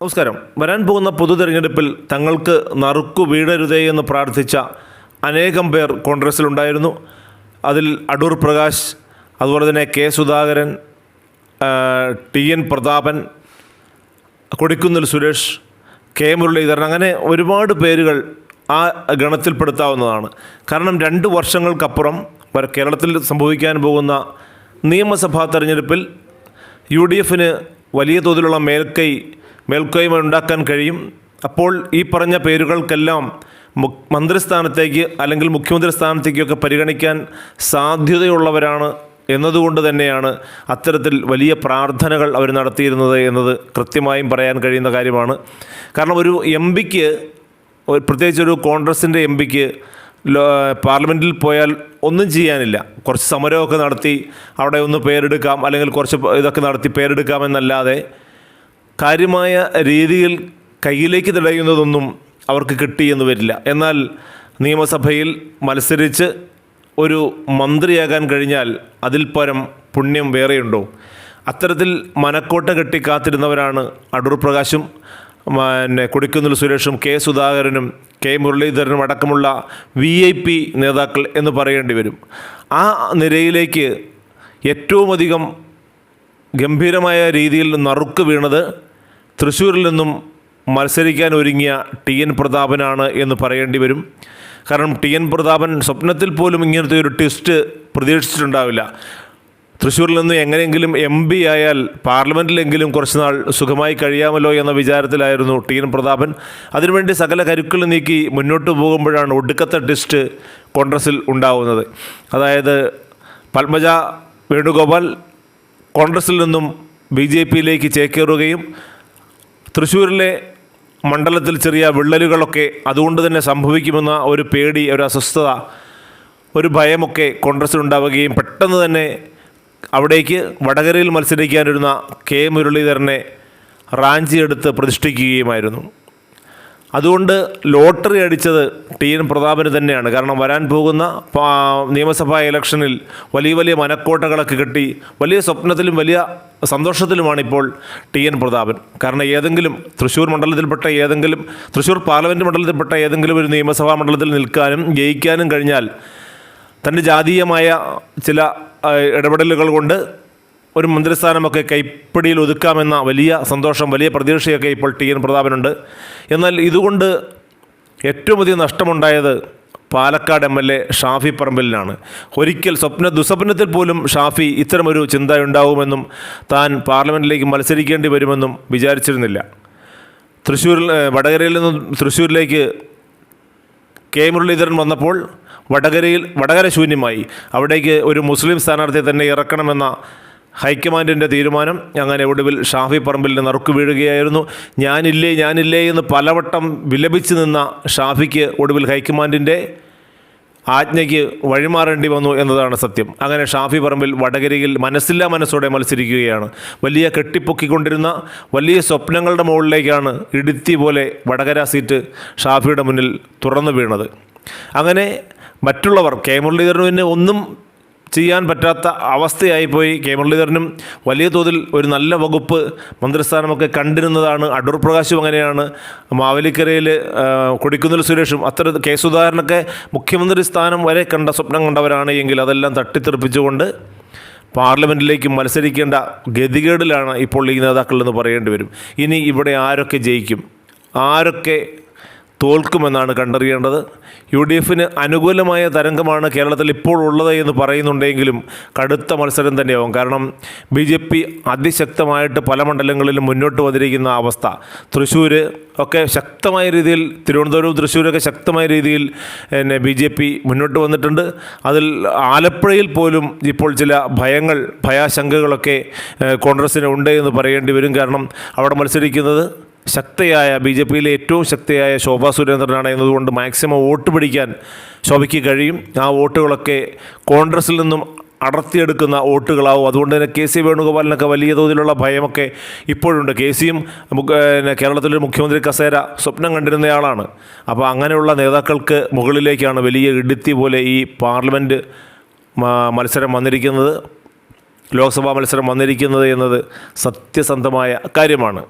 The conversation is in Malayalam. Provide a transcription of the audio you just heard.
നമസ്കാരം. വരാൻ പോകുന്ന പൊതു തെരഞ്ഞെടുപ്പിൽ തങ്ങൾക്ക് നറുക്കു വീഴരുതേ എന്ന് പ്രാർത്ഥിച്ച അനേകം പേർ കോൺഗ്രസ്സിലുണ്ടായിരുന്നു അതിൽ അടൂർ പ്രകാശ് അതുപോലെ തന്നെ K Sudhakaran T N Prathapan Kodikunnil Suresh K Muraleedharan അങ്ങനെ ഒരുപാട് പേരുകൾ ആ ഗണത്തിൽപ്പെടുത്താവുന്നതാണ്. കാരണം രണ്ട് വർഷങ്ങൾക്കപ്പുറം കേരളത്തിൽ സംഭവിക്കാൻ പോകുന്ന നിയമസഭാ തെരഞ്ഞെടുപ്പിൽ യു ഡി എഫിന് വലിയ തോതിലുള്ള മേൽക്കൈ മേൽക്കൈമ ഉണ്ടാക്കാൻ കഴിയും. അപ്പോൾ ഈ പറഞ്ഞ പേരുകൾക്കെല്ലാം മന്ത്രിസ്ഥാനത്തേക്ക് അല്ലെങ്കിൽ മുഖ്യമന്ത്രി സ്ഥാനത്തേക്കൊക്കെ പരിഗണിക്കാൻ സാധ്യതയുള്ളവരാണ് എന്നതുകൊണ്ട് തന്നെയാണ് അത്തരത്തിൽ വലിയ പ്രാർത്ഥനകൾ അവർ നടത്തിയിരുന്നത് എന്നത് കൃത്യമായും പറയാൻ കഴിയുന്ന കാര്യമാണ്. കാരണം ഒരു എം പിക്ക് പ്രത്യേകിച്ച് ഒരു കോൺഗ്രസിന്റെ എം പിക്ക് പാർലമെന്റിൽ പോയാൽ ഒന്നും ചെയ്യാനില്ല. കുറച്ച് സമരമൊക്കെ നടത്തി അവിടെ ഒന്ന് പേരെടുക്കാം അല്ലെങ്കിൽ കുറച്ച് ഇതൊക്കെ നടത്തി പേരെടുക്കാമെന്നല്ലാതെ കാര്യമായ രീതിയിൽ കയ്യിലേക്ക് തടയുന്നതൊന്നും അവർക്ക് കിട്ടിയെന്ന് വരില്ല. എന്നാൽ നിയമസഭയിൽ മത്സരിച്ച് ഒരു മന്ത്രിയാകാൻ കഴിഞ്ഞാൽ അതിൽ പരം പുണ്യം വേറെയുണ്ടോ? അത്തരത്തിൽ മനക്കോട്ട കെട്ടി കാത്തിരുന്നവരാണ് അടൂർ പ്രകാശും പിന്നെ കൊടിക്കുന്നിൽ സുരേഷും കെ സുധാകരനും കെ മുരളീധരനും അടക്കമുള്ള വി ഐ പി നേതാക്കൾ എന്ന് പറയേണ്ടി വരും. ആ നിരയിലേക്ക് ഏറ്റവുമധികം ഗംഭീരമായ രീതിയിൽ നറുക്ക് വീണത് തൃശ്ശൂരിൽ നിന്നും മത്സരിക്കാൻ ഒരുങ്ങിയ ടി എൻ പ്രതാപനാണ് എന്ന് പറയേണ്ടി വരും. കാരണം ടി എൻ പ്രതാപൻ സ്വപ്നത്തിൽ പോലും ഇങ്ങനത്തെ ഒരു ട്വിസ്റ്റ് പ്രതീക്ഷിച്ചിട്ടുണ്ടാവില്ല. തൃശ്ശൂരിൽ നിന്ന് എങ്ങനെയെങ്കിലും എം പി ആയാൽ പാർലമെന്റിലെങ്കിലും കുറച്ചുനാൾ സുഖമായി കഴിയാമല്ലോ എന്ന വിചാരത്തിലായിരുന്നു ടി എൻ പ്രതാപൻ. അതിനുവേണ്ടി സകല കരുക്കൾ നീക്കി മുന്നോട്ട് പോകുമ്പോഴാണ് ഒടുക്കത്തെ ട്വിസ്റ്റ് കോൺഗ്രസിൽ ഉണ്ടാവുന്നത്. അതായത് പത്മജ വേണുഗോപാൽ കോൺഗ്രസിൽ നിന്നും ബി ജെ പിയിലേക്ക് ചേക്കേറുകയും തൃശ്ശൂരിലെ മണ്ഡലത്തിൽ ചെറിയ വിള്ളലുകളൊക്കെ അതുകൊണ്ട് തന്നെ സംഭവിക്കുമെന്ന ഒരു പേടി ഒരു അസ്വസ്ഥത ഒരു ഭയമൊക്കെ കോൺഗ്രസ്സിലുണ്ടാവുകയും പെട്ടെന്ന് തന്നെ അവിടേക്ക് വടകരയിൽ മത്സരിക്കാനിരുന്ന കെ മുരളീധരനെ റാഞ്ചിയെടുത്ത് പ്രതിഷ്ഠിക്കുകയുമായിരുന്നു. അതുകൊണ്ട് ലോട്ടറി അടിച്ചത് ടി എൻ പ്രതാപന് തന്നെയാണ്. കാരണം വരാൻ പോകുന്ന നിയമസഭാ ഇലക്ഷനിൽ വലിയ വലിയ മനക്കോട്ടകളൊക്കെ കെട്ടി വലിയ സ്വപ്നത്തിലും വലിയ സന്തോഷത്തിലുമാണ് ഇപ്പോൾ ടി എൻ പ്രതാപൻ. കാരണം ഏതെങ്കിലും തൃശ്ശൂർ മണ്ഡലത്തിൽപ്പെട്ട ഏതെങ്കിലും തൃശ്ശൂർ പാർലമെന്റ് മണ്ഡലത്തിൽപ്പെട്ട ഏതെങ്കിലും ഒരു നിയമസഭാ മണ്ഡലത്തിൽ നിൽക്കാനും ജയിക്കാനും കഴിഞ്ഞാൽ തന്റെ ജാതീയമായ ചില ഇടപെടലുകൾ കൊണ്ട് ഒരു മന്ത്രിസ്ഥാനമൊക്കെ കൈപ്പിടിയിൽ ഒതുക്കാമെന്ന വലിയ സന്തോഷം വലിയ പ്രതീക്ഷയൊക്കെ ഇപ്പോൾ ടി എൻ പ്രതാപനുണ്ട്. എന്നാൽ ഇതുകൊണ്ട് ഏറ്റവും അധികം നഷ്ടമുണ്ടായത് Palakkad M L A Shafi പറമ്പലിനാണ്. ഒരിക്കൽ സ്വപ്ന ദുസ്വപ്നത്തിൽ പോലും ഷാഫി ഇത്തരമൊരു ചിന്ത ഉണ്ടാവുമെന്നും താൻ പാർലമെന്റിലേക്ക് മത്സരിക്കേണ്ടി വരുമെന്നും വിചാരിച്ചിരുന്നില്ല. തൃശ്ശൂരിൽ വടകരയിൽ നിന്നും തൃശ്ശൂരിലേക്ക് കെ. മുരളീധരൻ വന്നപ്പോൾ വടകരയിൽ വടകര ശൂന്യമായി. അവിടേക്ക് ഒരു മുസ്ലിം സ്ഥാനാർത്ഥിയെ തന്നെ ഇറക്കണമെന്ന ഹൈക്കമാൻഡിന്റെ തീരുമാനം. അങ്ങനെ ഒടുവിൽ ഷാഫി പറമ്പിലിന് നറുക്ക് വീഴുകയായിരുന്നു. ഞാനില്ലേ ഞാനില്ലേ എന്ന് പലവട്ടം വിലപിച്ച് നിന്ന ഷാഫിക്ക് ഒടുവിൽ ഹൈക്കമാൻഡിന്റെ ആജ്ഞയ്ക്ക് വഴിമാറേണ്ടി വന്നു എന്നതാണ് സത്യം. അങ്ങനെ ഷാഫി പറമ്പിൽ വടകരയിൽ മനസ്സില്ലാ മനസ്സോടെ മത്സരിക്കുകയാണ്. വലിയ കെട്ടിപ്പൊക്കിക്കൊണ്ടിരുന്ന വലിയ സ്വപ്നങ്ങളുടെ മുകളിലേക്കാണ് ഇടുത്തി പോലെ വടകര സീറ്റ് ഷാഫിയുടെ മുന്നിൽ തുറന്നു വീണത്. അങ്ങനെ മറ്റുള്ളവർ കെ മുരളീധരന് ഒന്നും ചെയ്യാൻ പറ്റാത്ത അവസ്ഥയായിപ്പോയി കെ മുരളീധരനും വലിയ തോതിൽ ഒരു നല്ല വകുപ്പ് മന്ത്രിസ്ഥാനമൊക്കെ കണ്ടിരുന്നതാണ്. അടൂർ പ്രകാശും അങ്ങനെയാണ്. മാവേലിക്കരയിൽ കൊടിക്കുന്നിൽ സുരേഷും അത്ര കെ സുധാകരനൊക്കെ മുഖ്യമന്ത്രി സ്ഥാനം വരെ കണ്ട സ്വപ്നം കണ്ടവരാണ് എങ്കിൽ അതെല്ലാം തട്ടിത്തെറിപ്പിച്ചുകൊണ്ട് പാർലമെന്റിലേക്ക് മത്സരിക്കേണ്ട ഗതികേടിലാണ് ഇപ്പോൾ ഈ നേതാക്കൾ എന്ന് പറയേണ്ടി വരും. ഇനി ഇവിടെ ആരൊക്കെ ജയിക്കും? ആരൊക്കെ തോൽക്കുമെന്നാണ് കണ്ടറിയേണ്ടത്. യു ഡി എഫിന് അനുകൂലമായ തരംഗമാണ് കേരളത്തിൽ ഇപ്പോൾ ഉള്ളത് എന്ന് പറയുന്നുണ്ടെങ്കിലും കടുത്ത മത്സരം തന്നെയാവും. കാരണം ബി ജെ പി അതിശക്തമായിട്ട് പല മണ്ഡലങ്ങളിലും മുന്നോട്ട് വന്നിരിക്കുന്ന അവസ്ഥ. തൃശ്ശൂർ ഒക്കെ ശക്തമായ രീതിയിൽ തിരുവനന്തപുരവും തൃശ്ശൂരൊക്കെ ശക്തമായ രീതിയിൽ പിന്നെ ബി ജെ പി മുന്നോട്ട് വന്നിട്ടുണ്ട്. അതിൽ ആലപ്പുഴയിൽ പോലും ഇപ്പോൾ ചില ഭയങ്ങൾ ഭയാശങ്കകളൊക്കെ കോൺഗ്രസ്സിന് ഉണ്ട് എന്ന് പറയേണ്ടി വരും. കാരണം അവിടെ മത്സരിക്കുന്നത് ശക്തയായ ബി ജെ പിയിലെ ഏറ്റവും ശക്തിയായ ശോഭാ സുരേന്ദ്രനാണ് എന്നതുകൊണ്ട് മാക്സിമം വോട്ട് പിടിക്കാൻ ശോഭയ്ക്ക് കഴിയും. ആ വോട്ടുകളൊക്കെ കോൺഗ്രസിൽ നിന്നും അടർത്തിയെടുക്കുന്ന വോട്ടുകളാവും. അതുകൊണ്ട് തന്നെ കെ സി വേണുഗോപാലിനൊക്കെ വലിയ തോതിലുള്ള ഭയമൊക്കെ ഇപ്പോഴുണ്ട്. കെ സിയും പിന്നെ കേരളത്തിലെ മുഖ്യമന്ത്രി കസേര സ്വപ്നം കണ്ടിരുന്നയാളാണ്. അപ്പോൾ അങ്ങനെയുള്ള നേതാക്കൾക്ക് മുകളിലേക്കാണ് വലിയ ഇടുത്തി പോലെ ഈ പാർലമെന്റ് മത്സരം വന്നിരിക്കുന്നത്. ലോക്സഭാ മത്സരം വന്നിരിക്കുന്നത് എന്നത് സത്യസന്ധമായ കാര്യമാണ്.